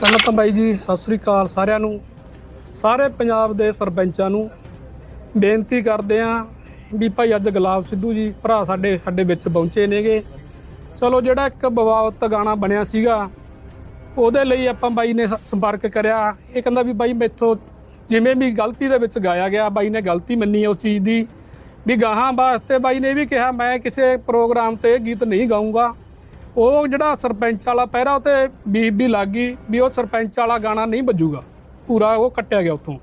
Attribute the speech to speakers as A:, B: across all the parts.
A: ਪਹਿਲਾਂ ਤਾਂ ਬਾਈ ਜੀ, ਸਤਿ ਸ੍ਰੀ ਅਕਾਲ ਸਾਰਿਆਂ ਨੂੰ। ਸਾਰੇ ਪੰਜਾਬ ਦੇ ਸਰਪੰਚਾਂ ਨੂੰ ਬੇਨਤੀ ਕਰਦੇ ਆਂ ਵੀ ਭਾਈ ਅੱਜ ਗੁਲਾਬ ਸਿੱਧੂ ਜੀ ਭਰਾ ਸਾਡੇ ਸਾਡੇ ਵਿੱਚ ਪਹੁੰਚੇ ਨੇਗੇ। ਚਲੋ ਜਿਹੜਾ ਇੱਕ ਬਵਾਵਤ ਗਾਣਾ ਬਣਿਆ ਸੀਗਾ, ਉਹਦੇ ਲਈ ਆਪਾਂ ਬਾਈ ਨੇ ਸੰਪਰਕ ਕਰਿਆ। ਇਹ ਕਹਿੰਦਾ ਵੀ ਬਾਈ ਮੈਥੋਂ ਜਿਵੇਂ ਵੀ ਗਲਤੀ ਦੇ ਵਿੱਚ ਗਾਇਆ ਗਿਆ, ਬਾਈ ਨੇ ਗਲਤੀ ਮੰਨੀ ਉਸ ਚੀਜ਼ ਦੀ। ਵੀ ਗਾਹਾਂ ਵਾਸਤੇ ਬਾਈ ਨੇ ਇਹ ਵੀ ਕਿਹਾ, ਮੈਂ ਕਿਸੇ ਪ੍ਰੋਗਰਾਮ ਤੇ ਗੀਤ ਨਹੀਂ ਗਾਊਂਗਾ। ਉਹ ਜਿਹੜਾ ਸਰਪੰਚ ਵਾਲਾ ਪਹਿਰਾ ਉਹ ਬੀਬੀ ਲੱਗ ਗਈ ਵੀ ਉਹ ਸਰਪੰਚ ਵਾਲਾ ਗਾਣਾ ਨਹੀਂ ਵੱਜੂਗਾ। ਪੂਰਾ ਉਹ ਕੱਟਿਆ ਗਿਆ ਉੱਥੋਂ।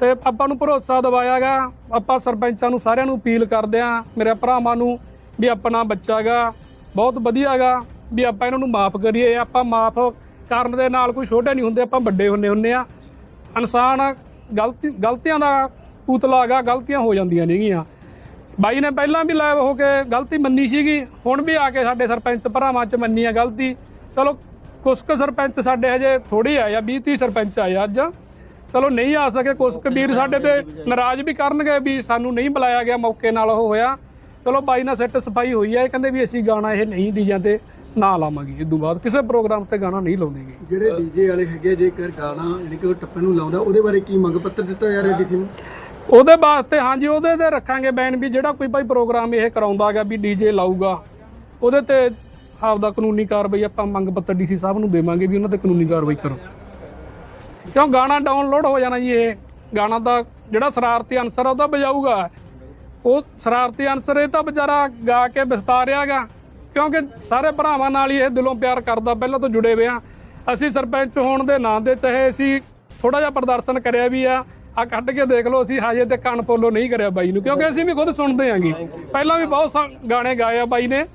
A: ਤੇ ਆਪਾਂ ਨੂੰ ਭਰੋਸਾ ਦਿਵਾਇਆ ਗਿਆ। ਆਪਾਂ ਸਰਪੰਚਾਂ ਨੂੰ ਸਾਰਿਆਂ ਨੂੰ ਅਪੀਲ ਕਰਦੇ ਆਂ ਮੇਰੇ ਭਰਾਵਾਂ ਨੂੰ ਵੀ ਆਪਣਾ ਬੱਚਾ ਗਾ ਬਹੁਤ ਵਧੀਆ ਗਾ ਵੀ ਆਪਾਂ ਇਹਨਾਂ ਨੂੰ ਮਾਫ ਕਰੀਏ। ਆਪਾਂ ਮਾਫ ਕਰਨ ਦੇ ਨਾਲ ਕੋਈ ਛੋਟੇ ਨਹੀਂ ਹੁੰਦੇ, ਆਪਾਂ ਵੱਡੇ ਹੁੰਨੇ ਹੁੰਨੇ ਆ ਇਨਸਾਨ ਗਲਤੀ ਗਲਤੀਆਂ ਦਾ ਪੁਤਲਾ ਗਾ ਗਲਤੀਆਂ ਹੋ ਜਾਂਦੀਆਂ ਨੇਗੀਆਂ। ਬਾਈ ਨੇ ਪਹਿਲਾਂ ਵੀ ਲਾਈਵ ਹੋ ਕੇ ਗਲਤੀ ਮੰਨੀ ਸੀਗੀ, ਹੁਣ ਵੀ ਆ ਕੇ ਸਾਡੇ ਸਰਪੰਚ ਭਰਾਵਾਂ 'ਚ ਮੰਨੀ ਆ ਗਲਤੀ। ਚਲੋ ਕੁਛ ਕੁ ਸਰਪੰਚ ਸਾਡੇ ਹਜੇ ਥੋੜੀ ਆਏ ਆ 20 30 ਸਰਪੰਚ ਆਏ ਅੱਜ। ਚਲੋ, ਨਹੀਂ ਆ ਸਕੇ ਕੁਛ ਕੁ ਵੀਰ ਸਾਡੇ ਤੇ ਨਾਰਾਜ਼ ਵੀ ਕਰਨਗੇ ਵੀ ਸਾਨੂੰ ਨਹੀਂ ਬੁਲਾਇਆ ਗਿਆ, ਮੌਕੇ ਨਾਲ ਉਹ ਹੋਇਆ। ਚਲੋ, ਬਾਈ ਨਾਲ ਸੈੱਟ ਸਫ਼ਾਈ ਹੋਈ ਆ, ਇਹ ਕਹਿੰਦੇ ਵੀ ਅਸੀਂ ਗਾਣਾ ਇਹ ਨਹੀਂ ਡੀਜਾਂ ਤੇ ਨਾ ਲਾਵਾਂਗੇ। ਇਸ ਤੋਂ ਬਾਅਦ ਕਿਸੇ ਪ੍ਰੋਗਰਾਮ ਤੇ ਗਾਣਾ ਨਹੀਂ ਲਾਉਂਦੇਗੇ।
B: ਜਿਹੜੇ ਡੀਜੇ ਵਾਲੇ ਹੈਗੇ ਜੇਕਰ ਗਾਣਾ ਜਿਹੜੀ ਕਿ ਉਹ ਟੱਪਣ ਨੂੰ ਲਾਉਂਦਾ, ਉਹਦੇ ਬਾਰੇ ਕੀ ਮੰਗ ਪੱਤਰ ਦਿੱਤਾ ਜਾ ਡੀਸੀ ਨੂੰ?
A: ਉਹਦੇ ਵਾਸਤੇ ਹਾਂਜੀ, ਉਹਦੇ ਤੇ ਰੱਖਾਂਗੇ ਬੈਨ ਵੀ ਜਿਹੜਾ ਕੋਈ ਭਾਈ ਪ੍ਰੋਗਰਾਮ ਇਹ ਕਰਾਉਂਦਾ ਹੈਗਾ ਵੀ ਡੀਜੇ ਲਾਊਗਾ, ਉਹਦੇ ਤੇ ਆਪਦਾ ਕਾਨੂੰਨੀ ਕਾਰਵਾਈ ਆਪਾਂ ਮੰਗ ਪੱਤਰ ਡੀਸੀ ਸਾਹਿਬ ਨੂੰ ਦੇਵਾਂਗੇ ਵੀ ਉਹਨਾਂ ਤੇ ਕਾਨੂੰਨੀ ਕਾਰਵਾਈ ਕਰੋ। ਕਿਉਂ ਗਾਣਾ ਡਾਊਨਲੋਡ ਹੋ ਜਾਣਾ ਜੀ ਇਹ? ਗਾਣਾ ਦਾ ਜਿਹੜਾ ਸ਼ਰਾਰਤੀ ਅਨਸਰ ਆ ਉਹਦਾ ਵਜਾਊਗਾ। ਉਹ ਸ਼ਰਾਰਤੀ ਅਨਸਰ ਇਹ ਤਾਂ ਵਿਚਾਰਾ ਗਾ ਕੇ ਵਿਸਤਾਰਿਆਗਾ ਕਿਉਂਕਿ ਸਾਰੇ ਭਰਾਵਾਂ ਨਾਲ ਹੀ ਇਹ ਦਿਲੋਂ ਪਿਆਰ ਕਰਦਾ, ਪਹਿਲਾਂ ਤੋਂ ਜੁੜੇ ਹੋਏ ਆ। ਅਸੀਂ ਸਰਪੰਚ ਹੋਣ ਦੇ ਨਾਂ ਦੇ ਚਾਹੇ ਅਸੀਂ ਥੋੜਾ ਜਿਹਾ ਪ੍ਰਦਰਸ਼ਨ ਕਰਿਆ ਵੀ ਆ ਆ ਕੱਢ ਕੇ ਦੇਖ ਲਓ, ਅਸੀਂ ਹਜੇ ਤੇ ਕੰਨ ਪੋਲੋ ਨਹੀਂ ਕਰਿਆ ਬਾਈ ਨੂੰ, ਕਿਉਂਕਿ ਅਸੀਂ ਵੀ ਖੁਦ ਸੁਣਦੇ ਆਂਗੇ ਪਹਿਲਾਂ ਵੀ ਬਹੁਤ ਸਾ- ਗਾਣੇ ਗਾਏ ਆ ਬਾਈ ਨੇ।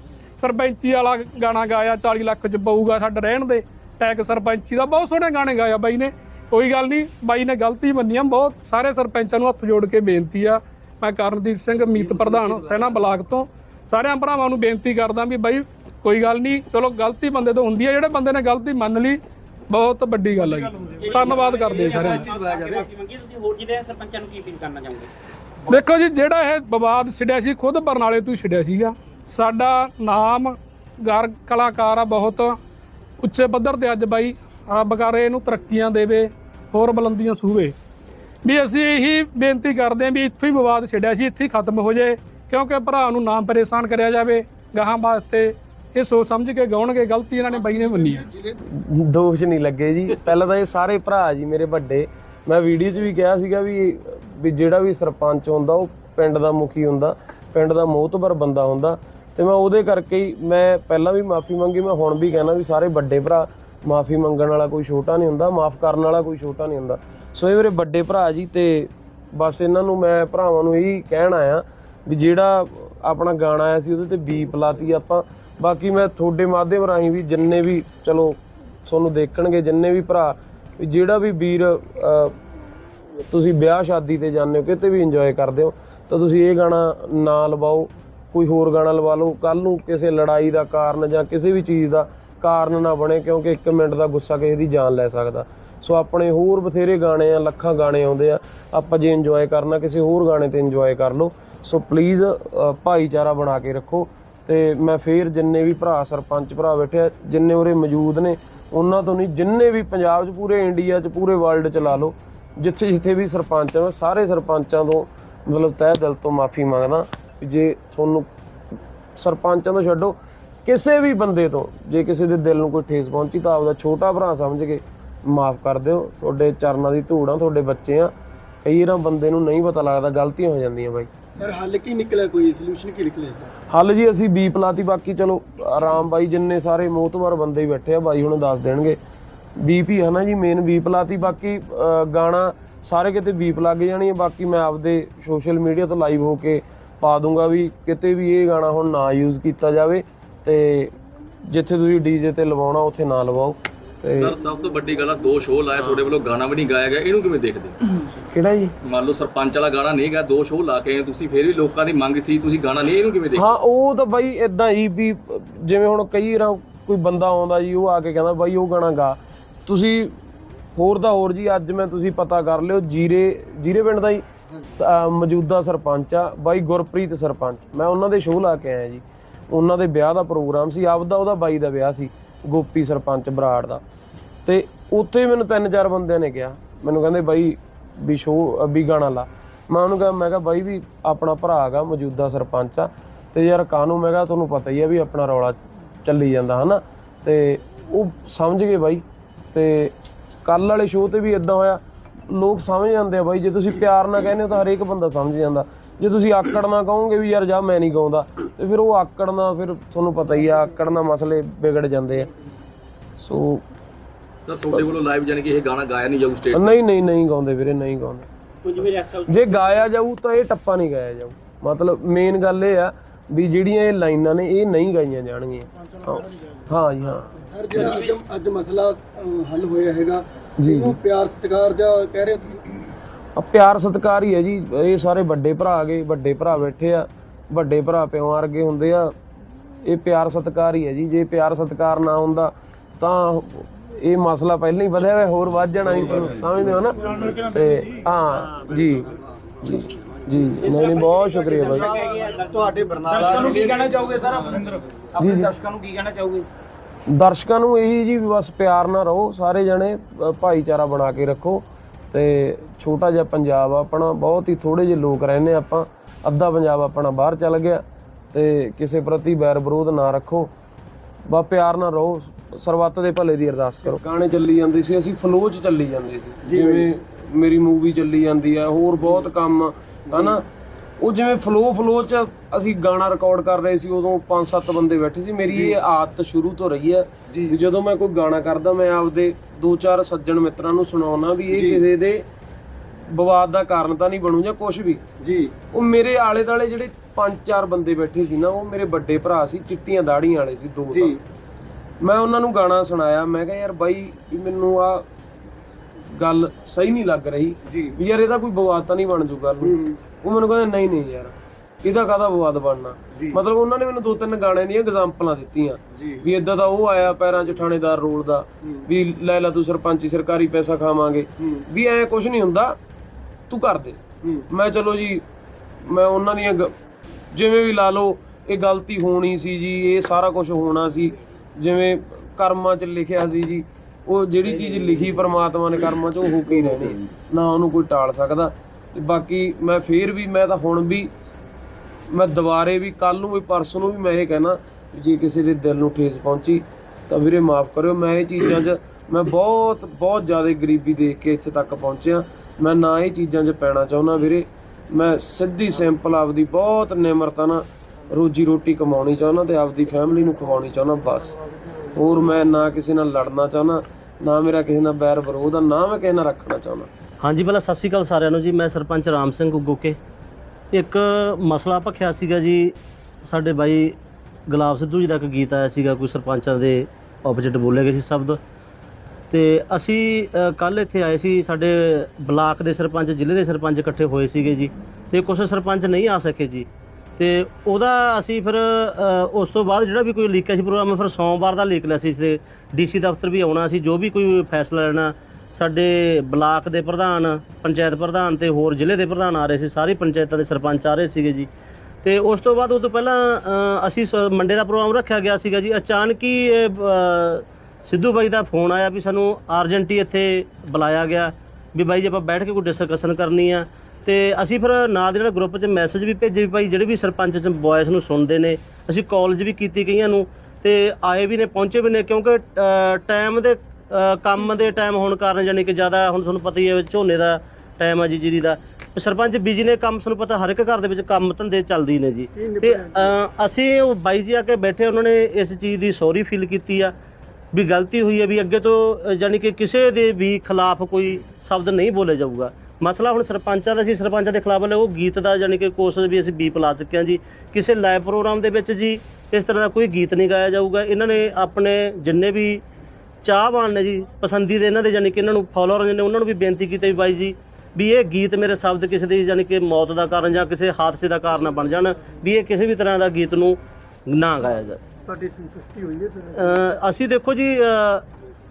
A: ਸਰਪੰਚੀ ਵਾਲਾ ਗਾਣਾ ਗਾਇਆ 40 ਲੱਖ ਚ ਪਊਗਾ ਛੱਡ ਰਹਿਣ ਦੇ। ਟੈਕ ਸਰਪੰਚੀ ਦਾ ਬਹੁਤ ਸੋਹਣੇ ਗਾਣੇ ਗਾਇਆ ਬਾਈ ਨੇ। ਕੋਈ ਗੱਲ ਨਹੀਂ, ਬਾਈ ਨੇ ਗਲਤੀ ਮੰਨੀ ਆ, ਬਹੁਤ ਸਾਰੇ ਸਰਪੰਚਾਂ ਨੂੰ ਹੱਥ ਜੋੜ ਕੇ ਬੇਨਤੀ ਆ। ਮੈਂ ਕਰਨਦੀਪ ਸਿੰਘ, ਮੀਤ ਪ੍ਰਧਾਨ, ਸੈਨਾ ਬਲਾਕ ਤੋਂ। ਸਾਰਿਆਂ ਭਰਾਵਾਂ ਨੂੰ ਬੇਨਤੀ ਕਰਦਾ ਵੀ ਬਾਈ, ਕੋਈ ਗੱਲ ਨਹੀਂ, ਚਲੋ ਗਲਤੀ ਬੰਦੇ ਤੋਂ ਹੁੰਦੀ ਆ, ਜਿਹੜੇ ਬੰਦੇ ਨੇ ਗਲਤੀ ਮੰਨ ਲਈ ਬਹੁਤ ਵੱਡੀ ਗੱਲ ਹੈ ਜੀ। ਧੰਨਵਾਦ ਕਰਦੇ ਆ ਸਾਰਿਆਂ ਦਾ।
C: ਮਾਫੀ ਮੰਗੀ ਤੁਸੀਂ ਹੋਰ ਜਿਹੜੇ ਸਰਪੰਚਾਂ ਨੂੰ ਕੀ ਅਪੀਲ ਕਰਨਾ ਚਾਹੋਗੇ?
A: ਦੇਖੋ ਜੀ ਜਿਹੜਾ ਇਹ ਵਿਵਾਦ ਛਿੜਿਆ ਸੀ ਖੁਦ ਬਰਨਾਲੇ ਤੋਂ ਹੀ ਛਿੜਿਆ ਸੀਗਾ। ਸਾਡਾ ਨਾਮ ਗਰ ਕਲਾਕਾਰ ਆ ਬਹੁਤ। ਉੱਚੇ ਪੱਧਰ ਤੇ ਅੱਜ ਬਾਈ ਰੱਬ ਕਰੇ ਇਹਨੂੰ ਤਰੱਕੀਆਂ ਦੇਵੇ ਹੋਰ ਬੁਲੰਦੀਆਂ ਸੂਵੇ। ਵੀ ਅਸੀਂ ਇਹੀ ਬੇਨਤੀ ਕਰਦੇ ਹਾਂ ਵੀ ਇੱਥੋਂ ਹੀ ਵਿਵਾਦ ਛਿੜਿਆ ਸੀ ਇੱਥੇ ਹੀ ਖਤਮ ਹੋ ਜਾਏ। ਕਿਉਂਕਿ ਭਰਾ ਨੂੰ ਨਾ ਪਰੇਸ਼ਾਨ ਕਰਿਆ ਜਾਵੇ ਗਾਹਾਂ ਵਾਸਤੇ ਇਹ ਸੋਚ ਸਮਝ ਕੇ ਗਾਉਣਗੇ, ਗਲਤੀ ਇਹਨਾਂ ਨੇ ਬਾਈ ਨੇ ਮੰਨੀ ਹੈ
D: ਦੋਸ਼ ਨਹੀਂ ਲੱਗੇ ਜੀ। ਪਹਿਲਾਂ ਤਾਂ ਇਹ ਸਾਰੇ ਭਰਾ ਜੀ ਮੇਰੇ ਵੱਡੇ, ਮੈਂ ਵੀਡੀਓ 'ਚ ਵੀ ਕਿਹਾ ਸੀਗਾ ਵੀ ਵੀ ਜਿਹੜਾ ਵੀ ਸਰਪੰਚ ਹੁੰਦਾ, ਉਹ ਪਿੰਡ ਦਾ ਮੁਖੀ ਹੁੰਦਾ, ਪਿੰਡ ਦਾ ਮੋਹਤਬਰ ਬੰਦਾ ਹੁੰਦਾ। ਤੇ ਮੈਂ ਉਹਦੇ ਕਰਕੇ ਹੀ, ਮੈਂ ਪਹਿਲਾਂ ਵੀ ਮਾਫੀ ਮੰਗੀ, ਮੈਂ ਹੁਣ ਵੀ ਕਹਿਣਾ ਵੀ ਸਾਰੇ ਵੱਡੇ ਭਰਾ ਮਾਫੀ ਮੰਗਣ ਵਾਲਾ ਕੋਈ ਛੋਟਾ ਨਹੀਂ ਹੁੰਦਾ, ਮਾਫ ਕਰਨ ਵਾਲਾ ਕੋਈ ਛੋਟਾ ਨਹੀਂ ਹੁੰਦਾ। ਸੋ ਇਹ ਮੇਰੇ ਵੱਡੇ ਭਰਾ ਜੀ ਤੇ ਬਸ ਇਹਨਾਂ ਨੂੰ ਮੈਂ ਭਰਾਵਾਂ ਨੂੰ ਇਹੀ ਕਹਿਣ ਆਇਆ ਵੀ ਜਿਹੜਾ ਆਪਣਾ ਗਾਣਾ ਆਇਆ ਸੀ, ਉਹਦੇ ਤੇ ਬੀਪ ਲਾਤੀ ਆਪਾਂ। ਬਾਕੀ ਮੈਂ ਤੁਹਾਡੇ ਮਾਧਿਅਮ ਰਾਹੀਂ ਵੀ ਜਿੰਨੇ ਵੀ, ਚਲੋ, ਤੁਹਾਨੂੰ ਦੇਖਣਗੇ, ਜਿੰਨੇ ਵੀ ਭਰਾ, ਵੀ ਜਿਹੜਾ ਵੀ ਵੀਰ ਤੁਸੀਂ ਵਿਆਹ ਸ਼ਾਦੀ ਤੇ ਜਾਂਦੇ ਹੋ, ਕਿਤੇ ਵੀ ਇੰਜੋਏ ਕਰਦੇ ਹੋ, ਤਾਂ ਤੁਸੀਂ ਇਹ ਗਾਣਾ ਨਾ ਲਵਾਓ, ਕੋਈ ਹੋਰ ਗਾਣਾ ਲਵਾ ਲਓ ਕੱਲ ਨੂੰ ਕਿਸੇ ਲੜਾਈ ਦਾ ਕਾਰਨ ਜਾਂ ਕਿਸੇ ਵੀ ਚੀਜ਼ ਦਾ ਕਾਰਨ ਨਾ ਬਣੇ, ਕਿਉਂਕਿ 1 ਮਿੰਟ ਦਾ ਗੁੱਸਾ ਕਿਸੇ ਦੀ ਜਾਨ ਲੈ ਸਕਦਾ। ਸੋ ਆਪਣੇ ਹੋਰ ਬਥੇਰੇ ਗਾਣੇ ਆ, ਲੱਖਾਂ ਗਾਣੇ ਆਉਂਦੇ ਆ, ਆਪਾਂ ਜੇ ਇੰਜੋਏ ਕਰਨਾ, ਕਿਸੇ ਹੋਰ ਗਾਣੇ ਤੇ ਇੰਜੋਏ ਕਰ ਲਓ। ਸੋ ਪਲੀਜ਼ ਭਾਈਚਾਰਾ ਬਣਾ ਕੇ ਰੱਖੋ। ਤੇ ਮੈਂ ਫੇਰ ਜਿੰਨੇ ਵੀ ਭਰਾ ਸਰਪੰਚ ਭਰਾ ਬੈਠੇ ਆ, ਜਿੰਨੇ ਉਰੇ ਮੌਜੂਦ ਨੇ, ਉਹਨਾਂ ਤੋਂ ਨਹੀਂ, ਜਿੰਨੇ ਵੀ ਪੰਜਾਬ 'ਚ ਪੂਰੇ ਇੰਡੀਆ 'ਚ ਪੂਰੇ ਵਰਲਡ 'ਚ ਲਾ ਲਓ, ਜਿੱਥੇ ਜਿੱਥੇ ਵੀ ਸਰਪੰਚ ਆ, ਮੈਂ ਸਾਰੇ ਸਰਪੰਚਾਂ ਤੋਂ ਮਤਲਬ ਤਹਿ ਦਿਲ ਤੋਂ ਮਾਫੀ ਮੰਗਦਾ ਵੀ ਜੇ ਤੁਹਾਨੂੰ ਸਰਪੰਚਾਂ ਤੋਂ ਛੱਡੋ, ਕਿਸੇ ਵੀ ਬੰਦੇ ਤੋਂ, ਜੇ ਕਿਸੇ ਦੇ ਦਿਲ ਨੂੰ ਕੋਈ ਠੇਸ ਪਹੁੰਚੀ ਤਾਂ ਆਪਦਾ ਛੋਟਾ ਭਰਾ ਸਮਝ ਕੇ ਮਾਫ ਕਰ ਦਿਓ। ਤੁਹਾਡੇ ਚਰਨਾਂ ਦੀ ਧੂੜ ਆ, ਤੁਹਾਡੇ ਬੱਚੇ ਆ, ਕਈ ਵਾਰ ਬੰਦੇ ਨੂੰ ਨਹੀਂ ਪਤਾ ਲੱਗਦਾ, ਗਲਤੀਆਂ ਹੋ ਜਾਂਦੀਆਂ ਬਾਈ।
B: ਸਰ, ਹੱਲ ਕੀ ਨਿਕਲਿਆ ਕੋਈ? ਸੋਲੂਸ਼ਨ ਕੀ ਨਿਕਲਿਆ
D: ਹੱਲ ਜੀ, ਅਸੀਂ ਬੀਪ ਲਾਤੀ, ਬਾਕੀ ਚਲੋ, ਆਰਾਮ ਬਾਈ, ਜਿੰਨੇ ਸਾਰੇ ਮੋਤਬਰ ਬੰਦੇ ਹੀ ਬੈਠੇ ਆ, ਬਾਈ ਹੁਣ ਦੱਸ ਦੇਣਗੇ। ਬੀਪੀ ਹੈ ਨਾ ਜੀ ਮੇਨ ਬੀਪ ਲਾਤੀ, ਬਾਕੀ ਗਾਣਾ ਸਾਰੇ ਕਿਤੇ ਬੀਪ ਲੱਗ ਜਾਣੀ ਹੈ ਬਾਕੀ ਮੈਂ ਆਪਦੇ ਸੋਸ਼ਲ ਮੀਡੀਆ ਤੋਂ ਲਾਈਵ ਹੋ ਕੇ ਪਾ ਦੂੰਗਾ ਵੀ ਕਿਤੇ ਵੀ ਇਹ ਗਾਣਾ ਹੁਣ ਨਾ ਯੂਜ਼ ਕੀਤਾ ਜਾਵੇ ਤੇ ਜਿੱਥੇ ਤੁਸੀਂ ਡੀਜੇ ਤੇ ਲਵਾਉਣਾ, ਉੱਥੇ ਨਾ ਲਵਾਓ। ਤੇ
E: ਸਰ ਸਭ ਤੋਂ ਵੱਡੀ ਗੱਲ ਆ ਦੋ ਸ਼ੋਅ ਲਾਏ ਤੁਹਾਡੇ ਵੱਲੋਂ ਗਾਣਾ ਵੀ ਨਹੀਂ ਗਾਇਆ ਗਿਆ ਇਹਨੂੰ ਕਿਵੇਂ ਦੇਖਦੇ ਹੋ?
D: ਕਿਹੜਾ ਜੀ?
E: ਮੰਨ ਲਓ ਸਰਪੰਚ ਵਾਲਾ ਗਾਣਾ ਨਹੀਂ ਗਾ ਦੋ ਸ਼ੋਅ ਲਾ ਕੇ ਆਏ ਤੁਸੀਂ ਫੇਰ ਵੀ ਲੋਕਾਂ ਦੀ ਮੰਗ ਸੀ ਤੁਸੀਂ ਗਾਣਾ ਨਹੀਂ ਇਹਨੂੰ ਕਿਵੇਂ ਦੇਖਦੇ
D: ਹਾਂ? ਉਹ ਤਾਂ ਬਾਈ ਇਦਾਂ ਹੀ ਵੀ ਜਿਵੇਂ ਹੁਣ ਕਈ ਵਾਰ ਕੋਈ ਬੰਦਾ ਆਉਂਦਾ ਜੀ ਉਹ ਆ ਕੇ ਕਹਿੰਦਾ ਬਾਈ ਉਹ ਗਾਣਾ ਗਾ। ਤੁਸੀਂ ਹੋਰ ਤਾਂ ਹੋਰ ਜੀ ਅੱਜ ਮੈਂ ਤੁਸੀਂ ਪਤਾ ਕਰ ਲਿਓ ਜੀਰੇ ਜੀਰੇ ਪਿੰਡ ਦਾ ਹੀ ਸ- ਅਹ ਮੌਜੂਦਾ ਸਰਪੰਚ ਆ ਬਾਈ ਗੁਰਪ੍ਰੀਤ ਸਰਪੰਚ। ਮੈਂ ਉਹਨਾਂ ਦੇ ਸ਼ੋਅ ਲਾ ਕੇ ਆਇਆ ਜੀ। ਉਹਨਾਂ ਦੇ ਵਿਆਹ ਦਾ ਪ੍ਰੋਗਰਾਮ ਸੀ ਆਪਦਾ ਉਹਦਾ ਬਾਈ ਦਾ ਵਿਆਹ ਸੀ। ਗੋਪੀ ਸਰਪੰਚ ਬਰਾੜ ਦਾ। ਤੇ ਉੱਥੇ ਮੈਨੂੰ ਤਿੰਨ ਚਾਰ ਬੰਦਿਆਂ ਨੇ ਕਿਹਾ। ਮੈਨੂੰ ਕਹਿੰਦੇ ਬਾਈ ਵੀ ਸ਼ੋ, ਵੀ ਗਾਣਾ ਲਾ। ਮੈਂ ਉਹਨੂੰ ਕਿਹਾ, ਮੈਂ ਕਿਹਾ ਬਾਈ ਵੀ ਆਪਣਾ ਭਰਾ ਹੈਗਾ, ਮੌਜੂਦਾ ਸਰਪੰਚ ਆ। ਤੇ ਯਾਰ ਕਾਨੂੰ ਮੈਂ ਕਿਹਾ ਤੁਹਾਨੂੰ ਪਤਾ ਹੀ ਆ ਵੀ ਆਪਣਾ ਰੌਲਾ ਚੱਲੀ ਜਾਂਦਾ, ਹਨਾ। ਤੇ ਉਹ ਸਮਝ ਗਏ ਬਾਈ। ਤੇ ਕੱਲ ਵਾਲੇ ਸ਼ੋਅ ਤੇ ਵੀ ਇਦਾਂ ਹੋਇਆ। ਲੋਕ ਸਮਝ ਜਾਂਦੇ ਆ ਬਾਈ ਜੇ ਤੁਸੀਂ ਪਿਆਰ ਨਾਲ ਕਹਿੰਦੇ ਹੋ ਤਾਂ ਹਰੇਕ ਬੰਦਾ ਸਮਝ ਜਾਂਦਾ। ਜੇ ਤੁਸੀਂ ਆਕੜ ਨਾਲ ਕਹੋਗੇ ਵੀ ਯਾਰ ਜਾ ਮੈਂ ਨਹੀਂ ਗਾਉਂਦਾ ਤੇ ਫਿਰ ਉਹ ਆਕੜ ਨਾਲ ਫਿਰ ਤੁਹਾਨੂੰ ਪਤਾ ਹੀ ਆ ਆਕੜ ਨਾਲ ਮਸਲੇ ਵਿਗੜ ਜਾਂਦੇ ਆ। ਸੋ
E: ਸਰ ਤੁਹਾਡੇ ਵੱਲੋਂ ਲਾਈਵ ਜਾਨੀ ਕਿ ਇਹ ਗਾਣਾ ਗਾਇਆ ਨਹੀਂ ਜਾਊ ਸਟੇਜ
D: ਨਹੀਂ ਨਹੀਂ ਨਹੀਂ ਗਾਉਂਦੇ ਵੀਰੇ ਨਹੀਂ ਗਾਉਂਦੇ। ਜੇ ਗਾਇਆ ਜਾਊ ਤਾਂ ਇਹ ਟੱਪਾ ਨਹੀਂ ਗਾਇਆ ਜਾਊ। ਮਤਲਬ ਮੇਨ ਗੱਲ ਇਹ ਆ ਵੀ ਜਿਹੜੀਆਂ ਇਹ ਲਾਈਨਾਂ ਨੇ ਇਹ ਨਹੀਂ ਗਾਈਆਂ ਜਾਣਗੀਆਂ। ਹਾਂ ਜੀ ਹਾਂ।
B: ਸਰ ਜਿਹੜਾ ਅੱਜ ਅੱਜ ਮਸਲਾ ਹੱਲ ਹੋਇਆ ਹੈਗਾ
D: ਜੀ।
B: ਇਹਨੂੰ ਪਿਆਰ ਸਤਿਕਾਰ ਜਾਂ ਕਹਿ ਰਹੇ ਹੋ ਤੁਸੀਂ?
D: ਆ ਪਿਆਰ ਸਤਿਕਾਰ ਹੀ ਹੈ ਜੀ। ਇਹ ਸਾਰੇ ਵੱਡੇ ਭਰਾ ਗਏ ਵੱਡੇ ਭਰਾ ਬੈਠੇ ਆ ਵੱਡੇ ਭਰਾ ਪਿਓ ਵਰਗੇ ਹੁੰਦੇ ਆ। ਇਹ ਪਿਆਰ ਸਤਿਕਾਰ ਹੀ ਹੈ ਜੀ। ਜੇ ਪਿਆਰ ਸਤਿਕਾਰ ਨਾ ਹੁੰਦਾ ਤਾਂ ਇਹ ਮਸਲਾ ਪਹਿਲਾਂ ਹੀ ਵਧਿਆ ਹੋਇਆ ਹੋਰ ਵੱਧ ਜਾਣਾ ਸੀ ਤੁਹਾਨੂੰ ਸਮਝਦੇ ਹੋ ਨਾ? ਤੇ ਹਾਂ ਜੀ। ਜੀ ਜੀ। ਨਹੀਂ ਨਹੀਂ ਬਹੁਤ ਸ਼ੁਕਰੀਆ ਬਾਈ।
B: ਤੁਹਾਡੇ ਬਰਨਾਲਾ
F: ਦਰਸ਼ਕਾਂ ਨੂੰ ਕੀ ਕਹਿਣਾ ਚਾਹੋਗੇ ਸਰ ਆਪਣੇ। ਦਰਸ਼ਕਾਂ ਨੂੰ ਕੀ ਕਹਿਣਾ ਚਾਹੋਗੇ?
D: ਦਰਸ਼ਕਾਂ ਨੂੰ ਇਹੀ ਜੀ ਬਸ ਪਿਆਰ ਨਾਲ ਰਹੋ ਸਾਰੇ ਜਣੇ ਭਾਈਚਾਰਾ ਬਣਾ ਕੇ ਰੱਖੋ ਤੇ ਛੋਟਾ ਜਿਹਾ ਪੰਜਾਬ ਆਪਣਾ ਬਹੁਤ ਹੀ ਥੋੜੇ ਜਿਹੇ ਲੋਕ ਰਹਿੰਦੇ ਆਪਾਂ ਅੱਧਾ ਪੰਜਾਬ ਆਪਣਾ ਬਾਹਰ ਚੱਲ ਗਿਆ ਤੇ ਕਿਸੇ ਪ੍ਰਤੀ ਬੈਰ ਵਿਰੋਧ ਨਾ ਰੱਖੋ ਬਾ ਪਿਆਰ ਨਾਲ ਰਹੋ ਸਰਬੱਤ ਦੇ ਭਲੇ ਦੀ ਅਰਦਾਸ ਕਰੋ। ਗਾਣੇ ਚੱਲੀ ਜਾਂਦੇ ਸੀ ਅਸੀਂ ਫਲੋ 'ਚ ਚੱਲੀ ਜਾਂਦੇ ਸੀ ਜਿਵੇਂ ਮੇਰੀ ਮੂਵੀ ਚੱਲੀ ਜਾਂਦੀ ਆ ਹੋਰ ਬਹੁਤ ਕੰਮ ਹਨਾ? ਉਹ ਜਿਵੇਂ ਫਲੋ ਫਲੋ 'ਚ ਅਸੀਂ ਗਾਣਾ ਰਿਕਾਰਡ ਕਰ ਰਹੇ ਸੀ ਉਦੋਂ ਪੰਜ ਸੱਤ ਬੰਦੇ ਬੈਠੇ ਸੀ। ਮੇਰੀ ਇਹ ਆਦਤ ਸ਼ੁਰੂ ਤੋਂ ਰਹੀ ਹੈ ਵੀ ਜਦੋਂ ਮੈਂ ਕੋਈ ਗਾਣਾ ਕਰਦਾ ਮੈਂ ਆਪਦੇ ਦੋ ਚਾਰ ਸੱਜਣ ਮਿੱਤਰਾਂ ਨੂੰ ਸੁਣਾਉਣਾ ਵੀ ਇਹ ਕਿਸੇ ਦੇ ਵਿਵਾਦ ਦਾ ਕਾਰਨ ਤਾਂ ਨਹੀਂ ਬਣੂ ਜਾਂ ਕੁਝ ਵੀ।
B: ਜੀ।
D: ਉਹ ਮੇਰੇ ਆਲੇ ਦਾਲੇ ਜਿਹੜੇ ਪੰਜ ਚਾਰ ਬੰਦੇ ਬੈਠੇ ਸੀ ਨਾ ਉਹ ਮੇਰੇ ਵੱਡੇ ਭਰਾ ਸੀ ਚਿੱਟੀਆਂ ਦਾੜੀਆਂ ਵਾਲੇ ਸੀ ਦੋ ਤਾਂ। ਮੈਂ ਉਹਨਾਂ ਨੂੰ ਗਾਣਾ ਸੁਣਾਇਆ ਮੈਂ ਕਿਹਾ ਯਾਰ ਬਾਈ ਮੈਨੂੰ ਆ ਗੱਲ ਸਹੀ ਨਹੀਂ ਲੱਗ ਰਹੀ।
B: ਜੀ।
D: ਵੀ ਯਾਰ ਇਹਦਾ ਕੋਈ ਵਿਵਾਦ ਤਾਂ ਨਹੀਂ ਬਣ ਜੂ ਗੱਲ
B: ਹੂੰ।
D: ਉਹ ਮੈਨੂੰ ਕਹਿੰਦੇ ਨਹੀਂ ਨਹੀਂ ਯਾਰ ਇਹਦਾ ਕਾਹਦਾ ਵਿਵਾਦ ਬਣਨਾ?
B: ਜੀ।
D: ਮਤਲਬ ਉਹਨਾਂ ਨੇ ਮੈਨੂੰ ਦੋ ਤਿੰਨ ਗਾਣਿਆਂ ਦੀਆਂ ਐਗਜ਼ਾਮਪਲਾਂ ਦਿੱਤੀਆਂ।
B: ਜੀ।
D: ਵੀ ਇਦਾਂ ਦਾ ਉਹ ਆਇਆ ਪੈਰਾਂ 'ਚ ਥਾਣੇਦਾਰ ਰੋਲ ਦਾ।
B: ਹੂੰ।
D: ਵੀ ਲੈ ਲੈ ਤੂੰ ਸਰਪੰਚੀ ਸਰਕਾਰੀ ਪੈਸਾ ਖਾਵਾਂਗੇ।
B: ਹੂੰ।
D: ਵੀ ਐ ਕੁਝ ਨਹੀਂ ਹੁੰਦਾ ਤੂੰ ਕਰ ਦੇ।
B: ਹੂੰ।
D: ਮੈਂ ਚਲੋ ਜੀ ਮੈਂ ਉਹਨਾਂ ਦੀਆਂ ਗ- ਜਿਵੇਂ ਵੀ ਲਾ ਲਓ ਇਹ ਗਲਤੀ ਹੋਣੀ ਸੀ ਜੀ ਇਹ ਸਾਰਾ ਕੁਝ ਹੋਣਾ ਸੀ। ਜਿਵੇਂ ਕਰਮਾਂ 'ਚ ਲਿਖਿਆ ਸੀ ਜੀ। ਉਹ ਜਿਹੜੀ ਚੀਜ਼ ਲਿਖੀ ਪਰਮਾਤਮਾ ਨੇ ਕਰਮਾਂ 'ਚ ਉਹ ਹੋ ਕੇ ਰਹਿਣੀ ਨਾ ਉਹਨੂੰ ਕੋਈ ਟਾਲ ਸਕਦਾ। ਤੇ ਬਾਕੀ ਮੈਂ ਫੇਰ ਵੀ, ਮੈਂ ਤਾਂ ਹੁਣ ਵੀ, ਮੈਂ ਦੁਬਾਰੇ ਵੀ ਕੱਲ ਨੂੰ ਵੀ, ਪਰਸੋਂ ਨੂੰ ਵੀ ਮੈਂ ਇਹ ਕਹਿਣਾ ਵੀ ਜੇ ਕਿਸੇ ਦੇ ਦਿਲ ਨੂੰ ਠੇਸ ਪਹੁੰਚੀ, ਤਾਂ ਵੀਰੇ ਮਾਫ ਕਰਿਓ, ਮੈਂ ਇਹ ਚੀਜ਼ਾਂ 'ਚ, ਮੈਂ ਬਹੁਤ ਬਹੁਤ ਜ਼ਿਆਦਾ ਗਰੀਬੀ ਦੇਖ ਕੇ ਇੱਥੇ ਤੱਕ ਪਹੁੰਚਿਆ। ਮੈਂ ਨਾ ਇਹ ਚੀਜ਼ਾਂ 'ਚ ਪੈਣਾ ਚਾਹੁੰਦਾ ਵੀਰੇ। ਮੈਂ ਸਿੱਧੀ, ਸਿੰਪਲ ਆਪਦੀ ਬਹੁਤ ਨਿਮਰਤਾ ਨਾਲ ਰੋਜੀ ਰੋਟੀ ਕਮਾਉਣੀ ਚਾਹੁੰਦਾ ਤੇ ਆਪਦੀ ਫੈਮਿਲੀ ਨੂੰ ਖਵਾਉਣੀ ਚਾਹੁੰਦਾ, ਬਸ। ਹੋਰ ਮੈਂ ਨਾ ਕਿਸੇ ਨਾਲ ਲੜਨਾ ਚਾਹੁੰਦਾ। ਨਾ ਮੇਰਾ ਕਿਸੇ ਨਾਲ ਬੈਰ ਵਿਰੋਧ ਆ, ਨਾ ਮੈਂ ਕਿਸੇ ਨਾਲ ਰੱਖਣਾ ਚਾਹੁੰਦਾ।
G: ਹਾਂਜੀ, ਪਹਿਲਾਂ ਸਤਿ ਸ਼੍ਰੀ ਅਕਾਲ ਸਾਰਿਆਂ ਨੂੰ ਜੀ, ਮੈਂ ਸਰਪੰਚ ਰਾਮ ਸਿੰਘ ਗੁੱਗੋਕੇ ਇੱਕ ਮਸਲਾ ਭਖਿਆ ਸੀਗਾ ਜੀ, ਸਾਡੇ ਬਾਈ ਗੁਲਾਬ ਸਿੱਧੂ ਜੀ ਦਾ ਇੱਕ ਗੀਤ ਆਇਆ ਸੀਗਾ, ਕੋਈ ਸਰਪੰਚਾਂ ਦੇ ਆਪੋਜੀਟ ਬੋਲੇ ਗਏ ਸੀ ਸ਼ਬਦ। ਤੇ ਅਸੀਂ ਕੱਲ ਇੱਥੇ ਆਏ ਸੀ, ਸਾਡੇ ਬਲਾਕ ਦੇ ਸਰਪੰਚ, ਜ਼ਿਲ੍ਹੇ ਦੇ ਸਰਪੰਚ ਇਕੱਠੇ ਹੋਏ ਸੀਗੇ ਜੀ। ਤੇ ਕੁਝ ਸਰਪੰਚ ਨਹੀਂ ਆ ਸਕੇ ਜੀ। ਤੇ ਉਹਦਾ ਅਸੀਂ ਫਿਰ ਅ, ਉਸ ਤੋਂ ਬਾਅਦ ਜਿਹੜਾ ਵੀ ਕੋਈ ਲੀਕੇਜ ਪ੍ਰੋਗਰਾਮ ਫਿਰ ਸੋਮਵਾਰ ਦਾ ਲੀਕ ਲਿਆ ਸੀ ਤੇ ਡੀਸੀ ਦਫ਼ਤਰ ਵੀ ਆਉਣਾ ਸੀ ਜੋ ਵੀ ਕੋਈ ਫੈਸਲਾ ਲੈਣਾ ਸਾਡੇ ਬਲਾਕ ਦੇ ਪ੍ਰਧਾਨ ਪੰਚਾਇਤ ਪ੍ਰਧਾਨ ਤੇ ਹੋਰ ਜ਼ਿਲ੍ਹੇ ਦੇ ਪ੍ਰਧਾਨ ਆ ਰਹੇ ਸੀ ਸਾਰੀ ਪੰਚਾਇਤਾਂ ਦੇ ਸਰਪੰਚ ਆ ਰਹੇ ਸੀਗੇ ਜੀ। ਤੇ ਉਸ ਤੋਂ ਬਾਅਦ ਉਹ ਤੋਂ ਪਹਿਲਾਂ ਅ, ਅਸੀਂ ਸ- ਮੰਡੇ ਦਾ ਪ੍ਰੋਗਰਾਮ ਰੱਖਿਆ ਗਿਆ ਸੀਗਾ ਜੀ। ਅਚਾਨਕ ਹੀ ਇਹ, ਅ, ਸਿੱਧੂ ਬਾਈ ਦਾ ਫੋਨ ਆਇਆ ਵੀ ਸਾਨੂੰ ਅਰਜੈਂਟੀ ਇੱਥੇ ਬੁਲਾਇਆ ਗਿਆ ਵੀ ਬਾਈ ਜੀ ਆਪਾਂ ਬੈਠ ਕੇ ਕੋਈ ਡਿਸਕਸ਼ਨ ਕਰਨੀ ਆ। ਤੇ ਅਸੀਂ ਫਿਰ ਨਾਲ ਦੇ ਜਿਹੜਾ ਗਰੁੱਪ 'ਚ ਮੈਸੇਜ ਵੀ ਭੇਜੇ ਵੀ ਭਾਈ ਜਿਹੜੇ ਵੀ ਸਰਪੰਚ ਚ ਬॉयਜ਼ ਨੂੰ ਸੁਣਦੇ ਨੇ ਅਸੀਂ ਕਾਲਜ ਵੀ ਕੀਤੀ ਕਈਆਂ ਨੂੰ ਤੇ ਆਏ ਵੀ ਨੇ ਪਹੁੰਚੇ ਵੀ ਨੇ ਕਿਉਂਕਿ ਟਾਈਮ ਦੇ ਕੰਮ ਦੇ ਟਾਈਮ ਹੋਣ ਕਾਰਨ ਜਾਨੀ ਕਿ ਜ਼ਿਆਦਾ ਹੁਣ ਤੁਹਾਨੂੰ ਪਤਾ ਹੀ ਹੈ ਝੋਨੇ ਦਾ ਟਾਈਮ ਆ ਜੀ ਜੀਰੀ ਦਾ। ਸਰਪੰਚ ਬਿਜ਼ੀ ਨੇ ਕੰਮ ਤੁਹਾਨੂੰ ਪਤਾ ਹਰ ਇੱਕ ਘਰ ਦੇ ਵਿੱਚ ਕੰਮ ਧੰਦੇ ਚੱਲਦੀ ਨੇ ਜੀ। ਤੇ ਅਸੀਂ ਉਹ ਬਾਈ ਜੀ ਆ ਕੇ ਬੈਠੇ ਉਹਨਾਂ ਨੇ ਇਸ ਚੀਜ਼ ਦੀ ਸੌਰੀ ਫੀਲ ਕੀਤੀ ਆ ਵੀ ਗਲਤੀ ਹੋਈ ਹੈ ਵੀ ਅੱਗੇ ਤੋਂ ਜਾਣੀ ਕਿ ਕਿਸੇ ਦੇ ਵੀ ਖਿਲਾਫ ਕੋਈ ਸ਼ਬਦ ਨਹੀਂ ਬੋਲਿਆ ਜਾਊਗਾ। ਮਸਲਾ ਹੁਣ ਸਰਪੰਚਾਂ ਦਾ ਸੀ ਸਰਪੰਚਾਂ ਦੇ ਖਿਲਾਫ ਉਹ ਗੀਤ ਦਾ ਜਾਣੀ ਕਿ ਕੋਸ਼ਿਸ਼ ਵੀ ਅਸੀਂ ਬੀਪ ਲਾ ਚੁੱਕੇ ਹਾਂ ਜੀ। ਕਿਸੇ ਲਾਈਵ ਪ੍ਰੋਗਰਾਮ ਦੇ ਵਿੱਚ ਜੀ ਇਸ ਤਰ੍ਹਾਂ ਦਾ ਕੋਈ ਗੀਤ ਨਹੀਂ ਗਾਇਆ ਜਾਊਗਾ। ਇਹਨਾਂ ਨੇ ਆਪਣੇ ਜਿੰਨੇ ਵੀ ਚਾਹਵਾਨ ਨੇ ਜੀ ਪਸੰਦੀਦੇ ਇਹਨਾਂ ਦੇ ਜਾਣੀ ਕਿ ਇਹਨਾਂ ਨੂੰ ਫਾਲੋਅਰ ਨੇ ਉਹਨਾਂ ਨੂੰ ਵੀ ਬੇਨਤੀ ਕੀਤੀ ਵੀ ਬਾਈ ਜੀ ਵੀ ਇਹ ਗੀਤ ਮੇਰੇ ਸ਼ਬਦ ਕਿਸੇ ਦੀ ਜਾਣੀ ਕਿ ਮੌਤ ਦਾ ਕਾਰਨ ਜਾਂ ਕਿਸੇ ਹਾਦਸੇ ਦਾ ਕਾਰਨ ਨਾ ਬਣ ਜਾਣ ਵੀ ਇਹ ਕਿਸੇ ਵੀ ਤਰ੍ਹਾਂ ਦਾ ਗੀਤ ਨੂੰ ਨਾ ਗਾਇਆ ਜਾਵੇ।
B: ਤੁਹਾਡੀ ਸੰਤੁਸ਼ਟੀ ਹੋਈ ਹੈ ਸਰ?
G: ਅਸੀਂ ਦੇਖੋ ਜੀ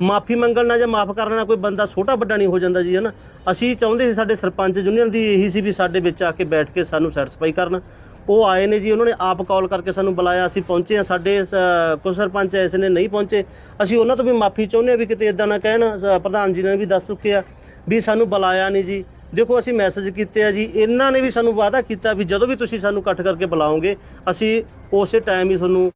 G: ਮਾਫੀ ਮੰਗਣ ਨਾਲ ਜਾਂ ਮਾਫ ਕਰਨ ਨਾਲ ਕੋਈ ਬੰਦਾ ਛੋਟਾ ਵੱਡਾ ਨਹੀਂ ਹੋ ਜਾਂਦਾ ਜੀ, ਹਨਾ? ਅਸੀਂ ਚਾਹੁੰਦੇ ਸੀ ਸਾਡੇ ਸਰਪੰਚ ਯੂਨੀਅਨ ਦੀ ਇਹੀ ਸੀ ਵੀ ਸਾਡੇ ਵਿੱਚ ਆ ਕੇ ਬੈਠ ਕੇ ਸਾਨੂੰ ਸੈਟੀਸਫਾਈ ਕਰਨ। ਉਹ ਆਏ ਨੇ ਜੀ, ਉਹਨਾਂ ਨੇ ਆਪ ਕਾਲ ਕਰਕੇ ਸਾਨੂੰ ਬੁਲਾਇਆ, ਅਸੀਂ ਪਹੁੰਚੇ ਆ ਸਾਡੇ ਸ- ਕੁਝ ਸਰਪੰਚ ਐਸੇ ਨੇ ਨਹੀਂ ਪਹੁੰਚੇ। ਅਸੀਂ ਉਹਨਾਂ ਤੋਂ ਵੀ ਮਾਫੀ ਚਾਹੁੰਦੇ ਆ ਵੀ ਕਿਤੇ ਇਦਾਂ ਨਾ ਕਹਿਣ ਸ- ਪ੍ਰਧਾਨ ਜੀ ਨੇ ਵੀ ਦੱਸ ਚੁੱਕੇ ਆ ਵੀ ਸਾਨੂੰ ਬੁਲਾਇਆ ਨਹੀਂ ਜੀ। ਦੇਖੋ, ਅਸੀਂ ਮੈਸੇਜ ਕੀਤੇ ਆ ਜੀ, ਇਹਨਾਂ ਨੇ ਵੀ ਸਾਨੂੰ ਵਾਅਦਾ ਕੀਤਾ ਵੀ ਜਦੋਂ ਵੀ ਤੁਸੀਂ ਸਾਨੂੰ ਇਕੱਠ ਕਰਕੇ ਬੁਲਾਓਗੇ, ਅਸੀਂ ਉਸੇ ਟਾਈਮ ਹੀ ਤੁਹਾਨੂੰ